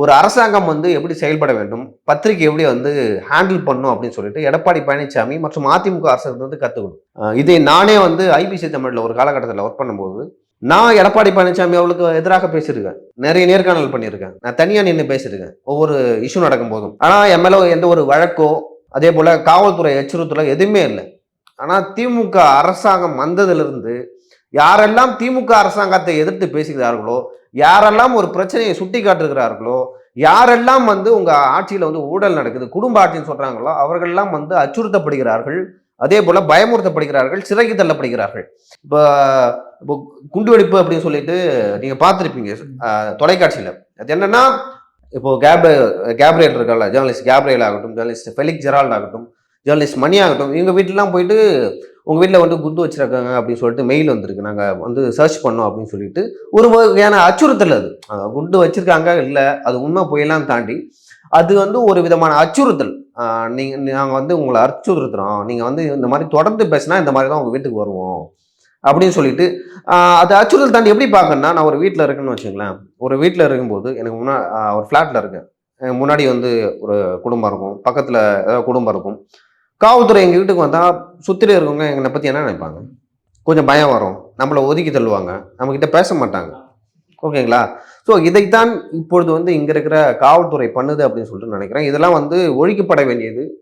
ஒரு அரசாங்கம் வந்து எப்படி செயல்பட வேண்டும் பத்திரிகை எப்படி வந்து ஹேண்டில் பண்ணும் அப்படின்னு சொல்லிட்டு எடப்பாடி பழனிசாமி மற்றும் அதிமுக அரசு வந்து கற்றுக்கணும் இதை நானே வந்து ஐபிசி தமிழில் ஒரு காலகட்டத்தில் ஒர்க் பண்ணும்போது நான் எடப்பாடி பழனிசாமி அவளுக்கு எதிராக பேசியிருக்கேன். நிறைய நேர்காணல் பண்ணியிருக்கேன். நான் தனியாக நின்று பேசியிருக்கேன். ஒவ்வொரு இஷ்யூ நடக்கும் போதும். ஆனால் என் மேலே எந்த ஒரு வழக்கோ அதே போல் காவல்துறை எச்சரித்தலோ எதுவுமே இல்லை. ஆனால் திமுக அரசாங்கம் வந்ததிலிருந்து யாரெல்லாம் திமுக அரசாங்கத்தை எதிர்த்து பேசுகிறார்களோ யாரெல்லாம் ஒரு பிரச்சனையை சுட்டி காட்டுகிறார்களோ யாரெல்லாம் வந்து உங்கள் ஆட்சியில் வந்து ஊழல் நடக்குது குடும்ப ஆட்சின்னு சொல்கிறாங்களோ அவர்கள்லாம் வந்து அச்சுறுத்தப்படுகிறார்கள். அதே போல் பயமுறுத்தப்படுகிறார்கள் சிறைக்கு தள்ளப்படுகிறார்கள். இப்போ இப்போ குண்டுவெடிப்பு அப்படின்னு சொல்லிட்டு நீங்கள் பார்த்துருப்பீங்க தொலைக்காட்சியில். அது என்னென்னா இப்போ கேப் கேப்ரியல் இருக்கல ஜேர்னலிஸ்ட் கேப்ரியல் ஆகட்டும் ஜேர்னலிஸ்ட் ஃபெலிக் ஜெரால்ட் ஆகட்டும் ஜேர்னலிஸ்ட் மணி ஆகட்டும் இவங்க வீட்டிலாம் போயிட்டு உங்கள் வீட்டில் வந்து குண்டு வச்சிருக்காங்க அப்படின்னு சொல்லிட்டு மெயில் வந்திருக்கு. நாங்கள் வந்து சர்ச் பண்ணோம் அப்படின்னு சொல்லிட்டு ஒரு வகையான அச்சுறுத்தல் அது. குண்டு வச்சுருக்காங்க இல்லை அது உண்மை போயெல்லாம் தாண்டி அது வந்து ஒரு விதமான அச்சுறுத்தல். நீங்கள் நாங்கள் வந்து உங்களை அச்சுறுத்துறோம். நீங்கள் வந்து இந்த மாதிரி தொடர்ந்து பேசினா இந்த மாதிரி தான் உங்கள் வீட்டுக்கு வருவோம். அப்படின்னு சொல்லிட்டு அது அச்சுறுத்தல் தாண்டி எப்படி பார்க்கணும்னா நான் ஒரு வீட்டில் இருக்குன்னு வச்சுங்களேன் ஒரு வீட்டில் இருக்கும்போது எனக்கு முன்னா ஒரு ஃப்ளாட்டில் இருக்கேன். முன்னாடி வந்து ஒரு குடும்பம் இருக்கும். பக்கத்தில் ஏதாவது குடும்பம் இருக்கும். காவல்துறை எங்கள் வீட்டுக்கு வந்தால் சுற்றிலே இருக்கவங்க எங்களை பற்றி என்ன நினைப்பாங்க? கொஞ்சம் பயம் வரும். நம்மளை ஒதுக்கி தள்ளுவாங்க. நம்மக்கிட்ட பேச மாட்டாங்க. ஓகேங்களா? ஸோ இதைத்தான் இப்பொழுது வந்து இங்கே இருக்கிற காவல்துறை பண்ணுது அப்படின்னு சொல்லிட்டு நினைக்கிறேன். இதெல்லாம் வந்து ஒழிக்கப்பட வேண்டியது.